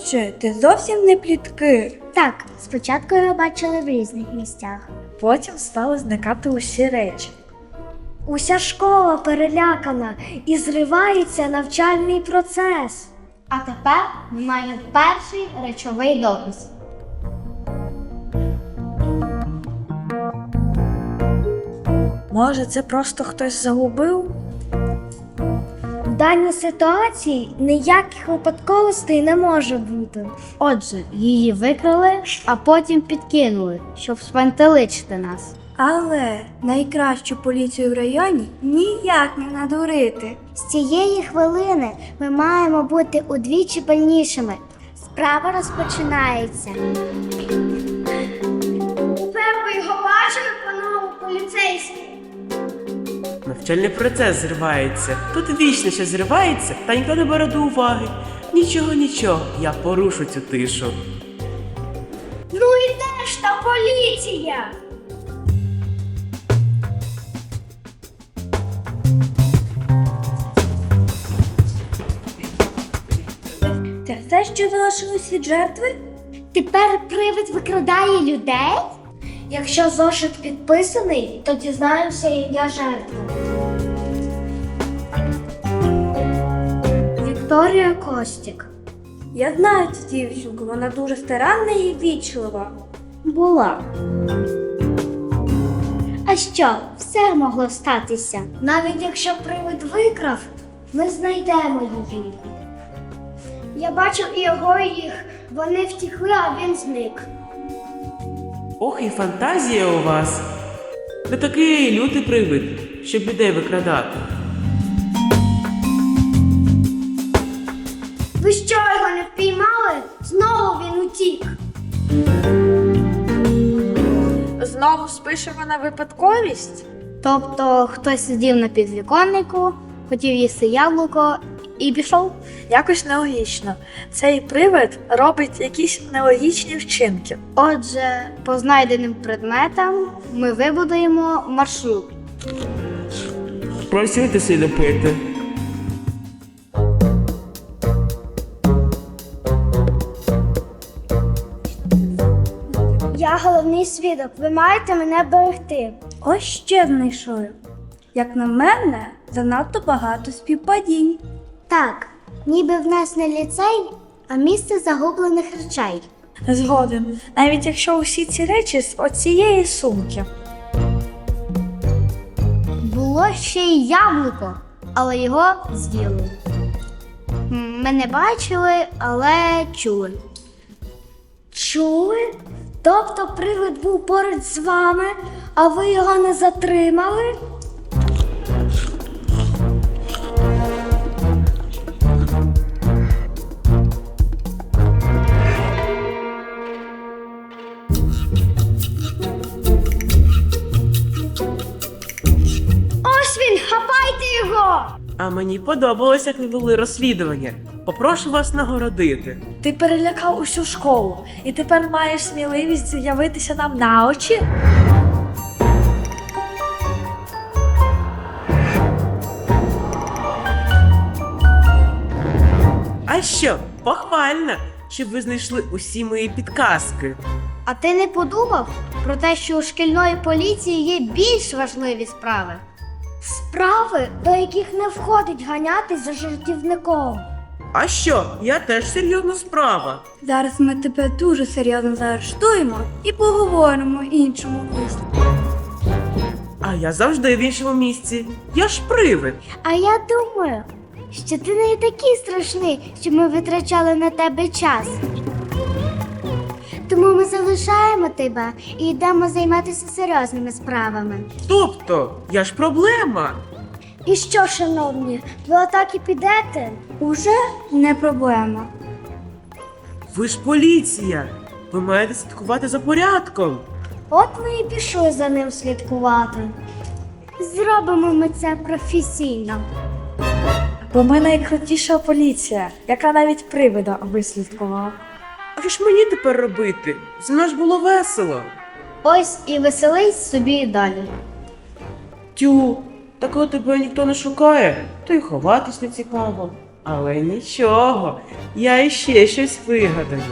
Отже, ти зовсім не плітки. Так, спочатку його бачили в різних місцях. Потім стали зникати усі речі. Уся школа перелякана і зривається навчальний процес. А тепер ми маємо перший речовий доказ. Може, це просто хтось загубив? Даній ситуації ніяких випадковостей не може бути. Отже, її викрали, а потім підкинули, щоб спантеличити нас. Але найкращу поліцію в районі ніяк не надурити. З цієї хвилини ми маємо бути удвічі пильнішими. Справа розпочинається. Ви його бачили, панове поліцейські? Навчальний процес зривається. Тут вічно ще зривається, та ніхто не бере до уваги. Нічого, нічого, я порушу цю тишу. Ну і де ж та поліція? Це все, що залишилось від жертви? Тепер привид викрадає людей? Якщо зошит підписаний, то дізнаємося ім'я жертви. Вікторія Костік. Я знаю цю дівчинку, вона дуже старанна і вічлива. Була. А що, все могло статися. Навіть якщо привид викрав, ми знайдемо її. Я бачив і його, і їх. Вони втікли, а він зник. Ох, і фантазія у вас. Не такий лютий привид, щоб людей викрадати. Ви що його не впіймали? Знову він утік. Знову спишемо на випадковість? Тобто хтось сидів на підвіконнику, хотів їсти яблуко і пішов. Якось нелогічно. Цей привид робить якісь нелогічні вчинки. Отже, по знайденим предметам ми вибудуємо маршрут. Працюйте сюди свідок, ви маєте мене берегти. Ось ще знайшов. Як на мене, занадто багато співпадінь. Так, ніби в нас не ліцей, а місце загублених речей. Згоден, навіть якщо усі ці речі з оцієї сумки. Було ще й яблуко, але його з'їли. Ми не бачили, але чули. Чули? Тобто привид був поруч з вами, а ви його не затримали? Ось він, хапайте його! А мені подобалось, як ви вели розслідування. Попрошу вас нагородити. Ти перелякав усю школу, і тепер маєш сміливість з'явитися нам на очі? А що, похвально, щоб ви знайшли усі мої підказки. А ти не подумав про те, що у шкільної поліції є більш важливі справи? Справи, до яких не входить ганятись за жартівником. А що, я теж серйозна справа. Зараз ми тебе дуже серйозно заарештуємо і поговоримо іншому місці. А А я завжди в іншому місці. Я ж привид. А я думаю, що ти не такий страшний, що ми витрачали на тебе час. Тому ми залишаємо тебе і йдемо займатися серйозними справами. Тобто, я ж проблема. І що, шановні, ви отак і підете? Уже не проблема. Ви ж поліція. Ви маєте слідкувати за порядком. От ми і пішли за ним слідкувати. Зробимо ми це професійно. Бо ми найкрутіша поліція, яка навіть привида вислідкувала. А що ж мені тепер робити? Зі мною ж було весело. Ось і веселись собі і далі. Тю, та коли тебе ніхто не шукає, то й ховатись не цікаво. Але нічого, я іще щось вигадаю.